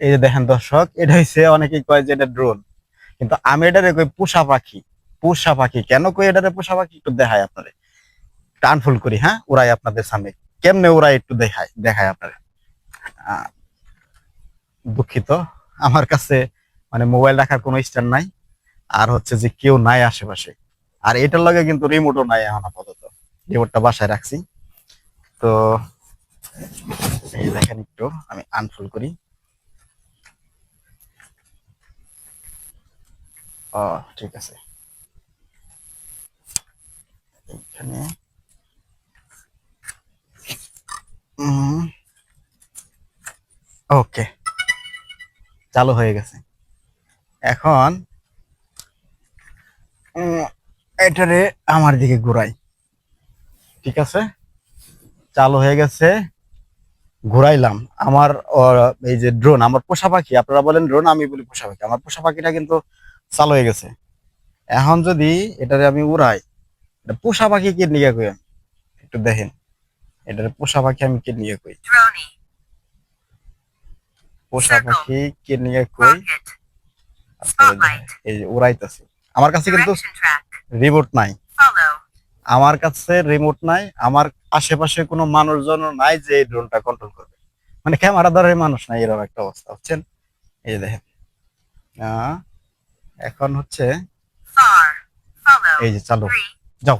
এই যে দেখেন দর্শক, এটা হচ্ছে অনেকেই কয় যে এটা ড্রোন কিন্তু আমি এটারে কই পোষা পাখি। পোষা পাখি। কেন কই এটারে পোষা পাখি? একটু দেখাই আপনারে। টানফুল করি হ্যাঁ? উড়াই আপনাদের সামনে। কেমনে উড়াই একটু দেখাই দেখাই আপনারে। দুঃখিত। আমার কাছে মানে মোবাইল রাখার কোনো স্ট্যান্ড নাই। আর হচ্ছে যে কেউ নাই আশেপাশে। আর এটার লগে কিন্তু রিমোটও নাই এখন আপাতত। রিমোটটা বাসায় রাখছি। তো দেখেন একটু, আমি আনফুল করি। ঠিক আছে। এখানে। ওকে চালু হয়ে গেছে। এখন এটারে আমার দিকে ঘুরাই। ঠিক আছে? চালু হয়ে গেছে। ঘুরাইলাম। আমার এই যে ড্রোন আমার পোষা পাখি, আপনারা বলেন ড্রোন আমি বলি পোষা পাখি। আমার পোষা পাখিটা কিন্তু চালু হয়ে গেছে। এখন যদি এটারে আমি উড়াই এটা পোষা পাখি কে নিয়ে কই আমি? একটু দেখেন এটারে পোষা পাখি আমি কে নিয়ে কই পোষা পাখি কে নিয়ে কই দেখেন, এই উড়াইতেছি। আমার কাছে কিন্তু রিমোট নাই। আমার কাছে রিমোট নাই আমার আশেপাশে কোনো মানুষজন নাই যে এই ড্রোনটা কন্ট্রোল করবে। মানে ক্যামেরা ধরে মানুষ নাই এরকম একটা অবস্থা বুঝছেন? এই দেখেন। আহ, এখন হচ্ছে এই যে চালু। যাও।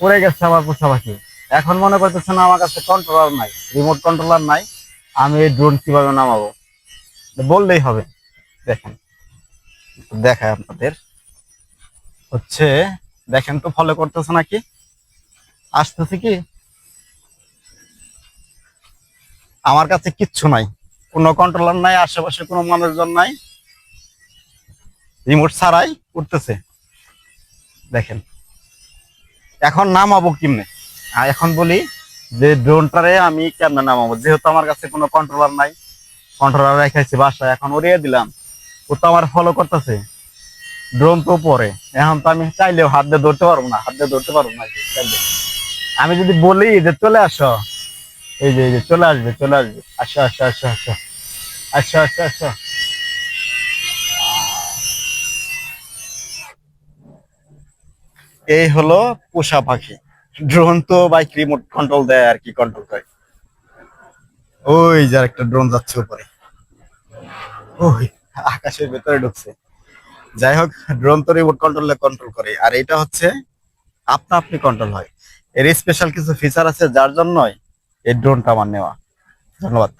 পড়ে গেছে আমার পোষা পাখি এখন মনে করতেছে না আমার কাছে কন্ট্রোলার নাই রিমোট কন্ট্রোলার নাই আমি এই ড্রোন কীভাবে নামাবো? বললেই হবে। দেখেন দেখায় আপনাদের। হচ্ছে দেখেন তো ফলো করতেছে নাকি? আসতেছে কি? আমার কাছে কিচ্ছু নাই। কোনো কন্ট্রোলার নাই, আশেপাশে কোনো মানুষজন নাই। রিমোট ছাড়াই উঠতেছে। দেখেন। এখন নামাবো কেমনে? এখন বলি যে ড্রোনটারে আমি কেমনে নামাবো? যেহেতু আমার কাছে কোনো কন্ট্রোলার নাই কন্ট্রোলার রেখেছি বাসায়, এখন উড়িয়ে দিলাম। ও তো আমার ফলো করতেছে। ড্রোন তো পরে এখন তো আমি চাইলেও হাত দিয়ে ধরতে পারব না, হাত দিয়ে ধরতে পারব না। আমি যদি বলি যে চলে আসো। এই যে এই যে, চলে আসবে চলে আসবে। আসো আসো আসো আসো আসো আসো আসো এই হলো পোষা পাখি। ড্রোন তো বাইক রিমোট কন্ট্রোল দেয় আর কি কন্ট্রোল করে। ওই যে একটা ড্রোন যাচ্ছে উপরে। ওই, আকাশের ভেতরে ঢুকছে। যাই হোক, ড্রোন তো রিমোট কন্ট্রোলে কন্ট্রোল করে। আর এটা হচ্ছে, আপনা আপনি কন্ট্রোল হয়। এর স্পেশাল কিছু ফিচার আছে যার জন্যই এই ড্রোনটা আমার নেওয়া। ধন্যবাদ।